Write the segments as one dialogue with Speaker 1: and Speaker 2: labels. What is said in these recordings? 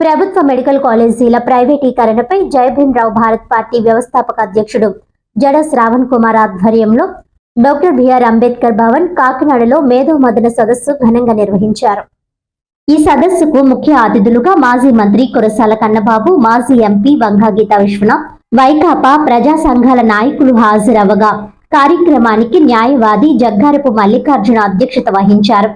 Speaker 1: ప్రభుత్వ మెడికల్ కాలేజీల ప్రైవేటీకరణపై జయభీమరావు భారత్ పార్టీ వ్యవస్థాపక అధ్యక్షుడు జడ శ్రావణ్ కుమార్ ఆధ్వర్యంలో డాక్టర్ బిఆర్ అంబేద్కర్ భవన్ కాకినాడలో మేధో మదన సదస్సు ఘనంగా నిర్వహించారు. ఈ సదస్సుకు ముఖ్య అతిథులుగా మాజీ మంత్రి కురసాల కన్నబాబు మాజీ ఎంపీ వంగా గీతా విశ్వనాథ్ వైకాపా ప్రజా సంఘాల నాయకులు హాజరవగా కార్యక్రమానికి న్యాయవాది జగ్గారపు మల్లికార్జున అధ్యక్షత వహించారు.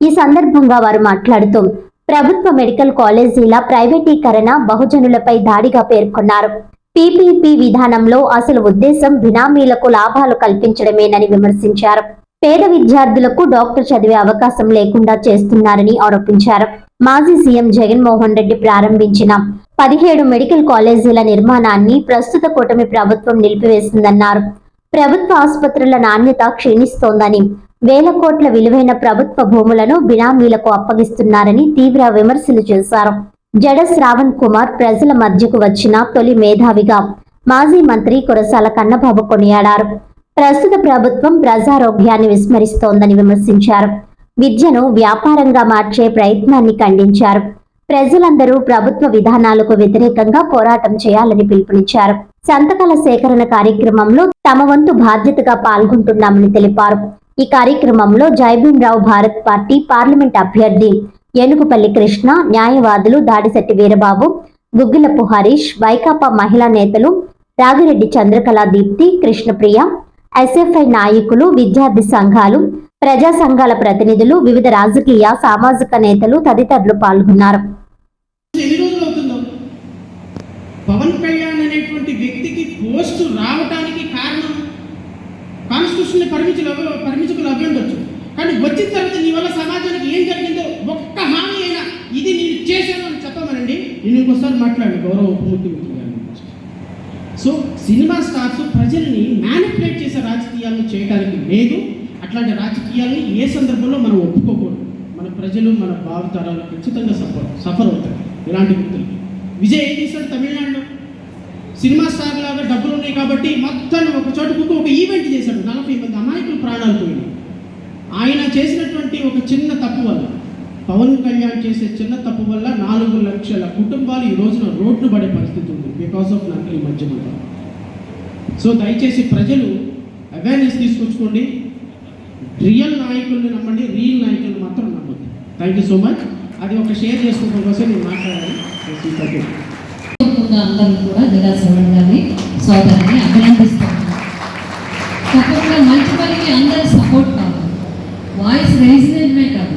Speaker 1: ఈ సందర్భంగా వారు మాట్లాడుతూ ప్రభుత్వ మెడికల్ కాలేజీల ప్రైవేటీకరణ బహుజనులపై దాడిగా పేర్కొన్నారు. పీపీపీ విధానంలో అసలు ఉద్దేశం బినామీలకు లాభాలు కల్పించడమేనని విమర్శించారు. పేద విద్యార్థులకు డాక్టర్ చదివే అవకాశం లేకుండా చేస్తున్నారని ఆరోపించారు. మాజీ సీఎం జగన్మోహన్ రెడ్డి ప్రారంభించిన పదిహేడు మెడికల్ కాలేజీల నిర్మాణాన్ని ప్రస్తుత కూటమి ప్రభుత్వం నిలిపివేసిందన్నారు. ప్రభుత్వ ఆసుపత్రుల నాణ్యత క్షీణిస్తోందని వేల కోట్ల విలువైన ప్రభుత్వ భూములను బినామీలకు అప్పగిస్తున్నారని తీవ్ర విమర్శలు చేశారు. జడ శ్రావణ్ కుమార్ ప్రజల మధ్యకు వచ్చిన తొలి మేధావిగా మాజీ మంత్రి కురసాల కన్నబాబు కొనియాడారు. ప్రస్తుత ప్రభుత్వం ప్రజారోగ్యాన్ని విస్మరిస్తోందని విమర్శించారు. విద్యను వ్యాపారంగా మార్చే ప్రయత్నాన్ని ఖండించారు. ప్రజలందరూ ప్రభుత్వ విధానాలకు వ్యతిరేకంగా పోరాటం చేయాలని పిలుపునిచ్చారు. సంతకాల సేకరణ కార్యక్రమంలో తమ వంతు బాధ్యతగా పాల్గొంటున్నామని తెలిపారు. ఈ కార్యక్రమంలో జైభీంరావు భారత్ పార్టీ పార్లమెంట్ అభ్యర్థి ఏనుగుపల్లి కృష్ణ న్యాయవాదులు దాడిశెట్టి వీరబాబు గుగ్గిలపు హరీష్ వైకాపా మహిళా నేతలు రాగిరెడ్డి చంద్రకళా దీప్తి కృష్ణప్రియ ఎస్ఎఫ్ఐ నాయకులు విద్యార్థి సంఘాలు ప్రజా సంఘాల ప్రతినిధులు వివిధ రాజకీయ సామాజిక నేతలు తదితరులు పాల్గొన్నారు.
Speaker 2: పవన్ కళ్యాణ్ అనేటువంటి వ్యక్తికి పోస్టు రావటానికి కాన్స్టిట్యూషన్ పరిమితులు పరిమితులు అవి ఉండొచ్చు. కానీ వచ్చిన తర్వాత నీ వల్ల సమాజానికి ఏం జరిగిందో ఒక్క హామీ అయినా ఇది నేను చేశాను అని చెప్పమనండి. నేను ఇంకోసారి మాట్లాడండి గౌరవ ఉప ముఖ్యమంత్రి గారి సో సినిమా స్టార్స్ ప్రజల్ని మ్యానిపులేట్ చేసే రాజకీయాలను చేయడానికి లేదు. అట్లాంటి రాజకీయాల్ని ఏ సందర్భంలో మనం ఒప్పుకోకూడదు. మన ప్రజలు మన భావితరాలు ఖచ్చితంగా సఫర్ సఫర్ అవుతారు. ఇలాంటి వ్యక్తులకి. విజయ్ ఏం చేశాడు తమిళనాడులో? సినిమా స్టార్ లాగా డబ్బులు ఉన్నాయి కాబట్టి మొత్తం ఒక చోటుకు ఒక ఈవెంట్ చేశాడు. నలభై మంది అమాయకులు ప్రాణాలు పోయినాయి. ఆయన చేసినటువంటి ఒక చిన్న తప్పు వల్ల పవన్ కళ్యాణ్ చేసే చిన్న తప్పు వల్ల నాలుగు లక్షల కుటుంబాలు ఈ రోజున రోడ్లు పడే పరిస్థితి ఉంది. బికాస్ ఆఫ్ నకిలీ మద్యం సో దయచేసి ప్రజలు అవేర్నెస్ తీసుకొచ్చుకోండి. రియల్ నాయకుల్ని నమ్మండి. రియల్ నాయకుల్ని మాత్రం నమ్మద్దు. థ్యాంక్ యూ సో మచ్ అది ఒక షేర్ చేసుకోవడం కోసం నేను మాట్లాడాలి. థ్యాంక్
Speaker 3: అందరూ కూడా జగా శ్రవణ్ గారిని సోదరిని అభినందిస్తున్నాను. తప్పకుండా మంచి పనికి అందరి సపోర్ట్ కావాలి. వాయిస్ రైజ్ కాదు.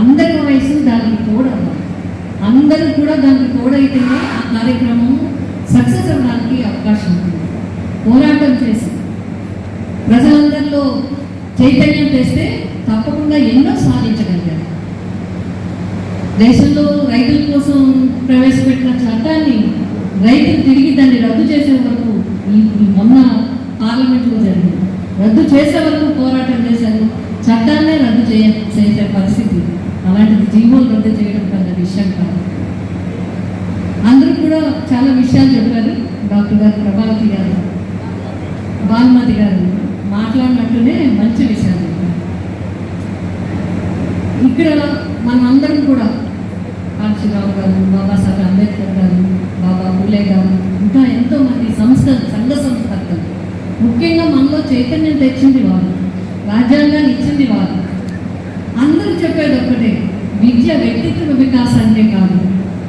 Speaker 3: అందరి వాయిస్ దానికి తోడవ్వాలి. అందరూ కూడా దానికి తోడైతేనే ఆ కార్యక్రమం సక్సెస్ అవ్వడానికి అవకాశం ఉంటుంది పోరాటం చేసి ప్రజలందరిలో చైతన్యం చేస్తే తప్పకుండా ఎన్నో సాధించగలిగారు. దేశంలో రైతుల కోసం ప్రవేశపెట్టిన చట్టాన్ని రైతులు తిరిగి దాన్ని రద్దు చేసే వరకు ఈ మొన్న పార్లమెంట్లో జరిగింది. రద్దు చేసే వరకు పోరాటం చేశారు. చట్టాన్నే రద్దు చేయ చేసే పరిస్థితి అలాంటిది జీవోలు రద్దు చేయడం పెద్ద విషయం కాదు. అందరూ కూడా చాలా విషయాలు చెప్పారు. డాక్టర్ గారు ప్రభావతి గారు భానుమతి గారు మాట్లాడినట్టునే మంచి విషయాలు చెప్పారు. ఇక్కడ మనం అందరం కూడా కాంశీరావు గారు బాబాసాహెబ్ చైతన్యం తెచ్చింది వారు రాజ్యాంగాన్ని ఇచ్చింది వారు అందరూ చెప్పేది ఒక్కటే విద్య వ్యక్తిత్వ వికాసాన్నే కాదు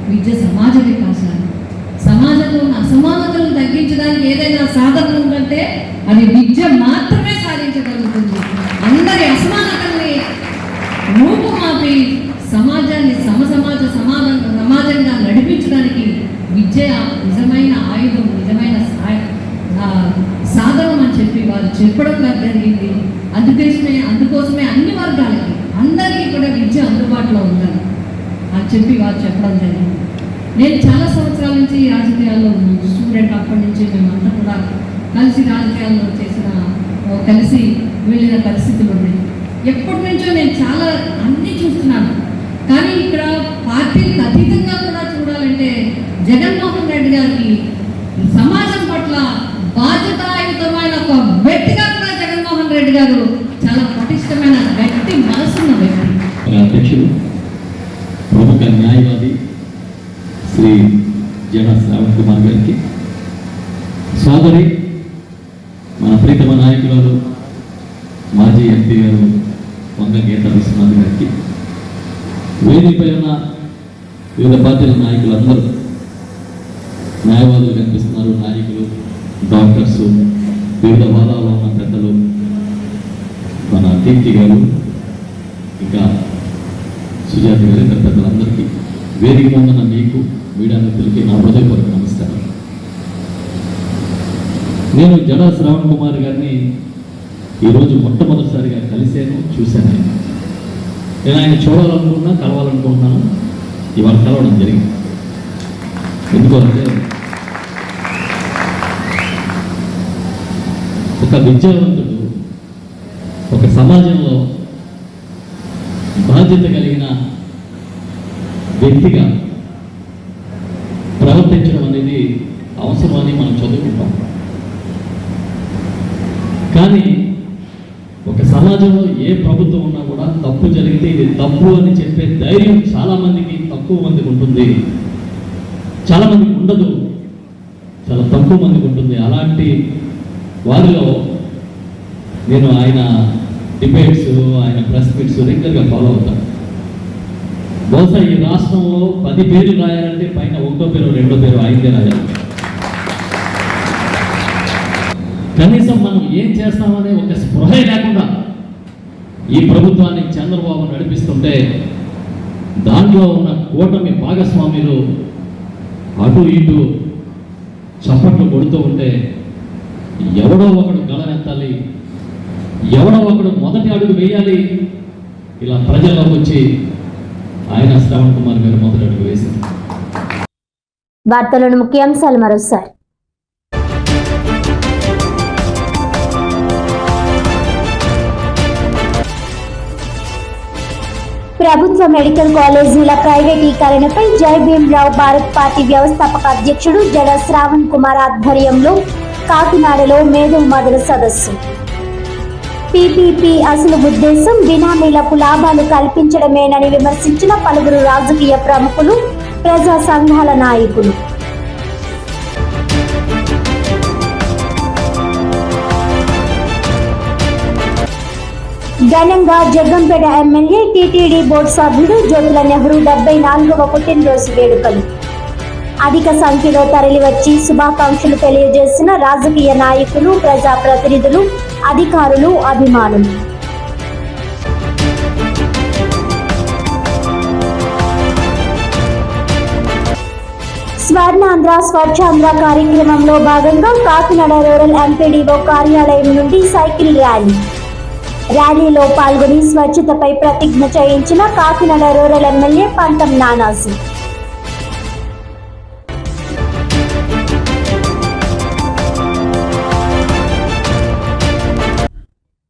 Speaker 3: విద్య సమాజ వికాసాన్ని. సమాజంలో ఉన్న అసమానతలను తగ్గించడానికి ఏదైనా సాధన ఉందంటే అది విద్య మాత్రమే సాధించగలుగుతుంది. అందరి అసమానతల్ని రూపుమాపి సమాజాన్ని సమసమాజ సమాజం సమాజంగా నడిపించడానికి విద్య నిజమైన ఆయుధం నిజమైన సాయ- ఆ, సాధనం అని చెప్పి వారు చెప్పడం నాకు జరిగింది అందుకోసమే అందుకోసమే అన్ని వర్గాలకి అందరికీ కూడా విద్య అందుబాటులో ఉండాలి. అని చెప్పి వారు చెప్పడం జరిగింది. నేను చాలా సంవత్సరాల నుంచి ఈ రాజకీయాల్లో ఉన్నాను. స్టూడెంట్ అప్పటి నుంచి మేమంతా కూడా కలిసి రాజకీయాల్లో చేసిన కలిసి వెళ్ళిన పరిస్థితులు ఉన్నాయి. ఎప్పటి నుంచో నేను చాలా అన్నీ చూస్తున్నాను. కానీ ఇక్కడ పార్టీలకు అతీతంగా కూడా చూడాలంటే జగన్మోహన్ రెడ్డి గారికి సమాజం పట్ల బాధ్యత జగన్మోహన్ రెడ్డి గారు చాలా పటిష్టమైన వ్యక్తి మనసున్న వ్యక్తి.
Speaker 4: అధ్యక్షుడు ప్రముఖ న్యాయవాది శ్రీ జన శ్రావణ్ కుమార్ గారికి సోదరి మన ప్రీతమ నాయకురాలు మాజీ ఎంపీ గారు వంగ గీత విశ్వనాథ్ గారికి వేదికపై ఉన్న వివిధ పార్టీల నాయకులందరూ న్యాయవాదులు కనిపిస్తున్నారు నాయకులు డాక్టర్స్ వివిధ హోదాలో ఉన్న పెద్దలు మన గారు ఇంకా సుజాత గారు ఇతర పెద్దలందరికీ వేదిక ముందున్న మీకు మీడియా మిత్రులకి నా హృదయపూర్వక నమస్కారం. నేను జడా శ్రావణ్ కుమార్ గారిని ఈరోజు మొట్టమొదటిసారిగా కలిశాను చూశాను. నేను ఆయన చూడాలనుకుంటున్నా కలవాలనుకుంటున్నాను ఇవాళ కలవడం జరిగింది. ఎందుకంటే ఒక విద్యావంతుడు ఒక సమాజంలో బాధ్యత కలిగిన వ్యక్తిగా ప్రవర్తించడం అనేది అవసరమని మనం చదువుకుంటాం. కానీ ఒక సమాజంలో ఏ ప్రభుత్వం ఉన్నా కూడా తప్పు జరిగితే ఇది తప్పు అని చెప్పే ధైర్యం చాలామందికి తక్కువ మందికి ఉంటుంది. చాలామందికి ఉండదు. చాలా తక్కువ మందికి ఉంటుంది. అలాంటి వారిలో నేను ఆయన డిబేట్స్ ఆయన ప్రెస్ మీట్స్ రెగ్యులర్గా ఫాలో అవుతాను బహుశా ఈ రాష్ట్రంలో పది పేర్లు రాయాలంటే పైన ఒకటో పేరు రెండో పేరు ఆయనదే రాయాలి. కనీసం మనం ఏం చేస్తామనే ఒక స్పృహ లేకుండా ఈ ప్రభుత్వాన్ని చంద్రబాబు నడిపిస్తుంటే దాంట్లో ఉన్న కూటమి భాగస్వామ్యులు అటు ఇటు చప్పట్లు కొడుతూ ఉంటే ఎవడో ఒకడు గళనెత్తాలి ఎవడో ఒకడు మొదటి అడుగు వేయాలి. ఇలా ప్రజల్లోకి వచ్చి ఆయన శ్రవణ్ కుమార్ గారు మొదటి అడుగు వేశారు.
Speaker 1: వార్తలను ముఖ్యాంశాలు మరోసారి. ప్రభుత్వ మెడికల్ కాలేజీల ప్రైవేటీకరణపై జై భీమ్రావు భారత్ పార్టీ వ్యవస్థాపక అధ్యక్షుడు జడ శ్రావణ్ కుమార్ ఆధ్వర్యంలో కాకినాడలో మేధో మదన సదస్సు. పీపీపీ అసలు ఉద్దేశం బినామీలకు లాభాలు కల్పించడమేనని విమర్శించిన పలువురు రాజకీయ ప్రముఖులు ప్రజా సంఘాల నాయకులు. ఘనంగా జగ్గంపేట ఎమ్మెల్యే టీటీడీ బోర్డు సభ్యుడు జ్యోతుల నెహ్రూ డెబ్బై నాలుగవ పుట్టినరోజు వేడుకలు. అధిక సంఖ్యలో తరలివచ్చి శుభాకాంక్షలు తెలియజేసిన రాజకీయ నాయకులు ప్రజాప్రతినిధులు అధికారులు అభిమానులు. స్వర్ణాంధ్ర స్వచ్ఛాంధ్ర కార్యక్రమంలో భాగంగా కాకినాడ రూరల్ ఎంపీడీఓ కార్యాలయం నుండి సైకిల్ ర్యాలీ. ర్యాలీలో పాల్గొని స్వచ్ఛతపై ప్రతిజ్ఞ చేయించిన కాకినాడ రూరల్ ఎమ్మెల్యే పంతం నానాసి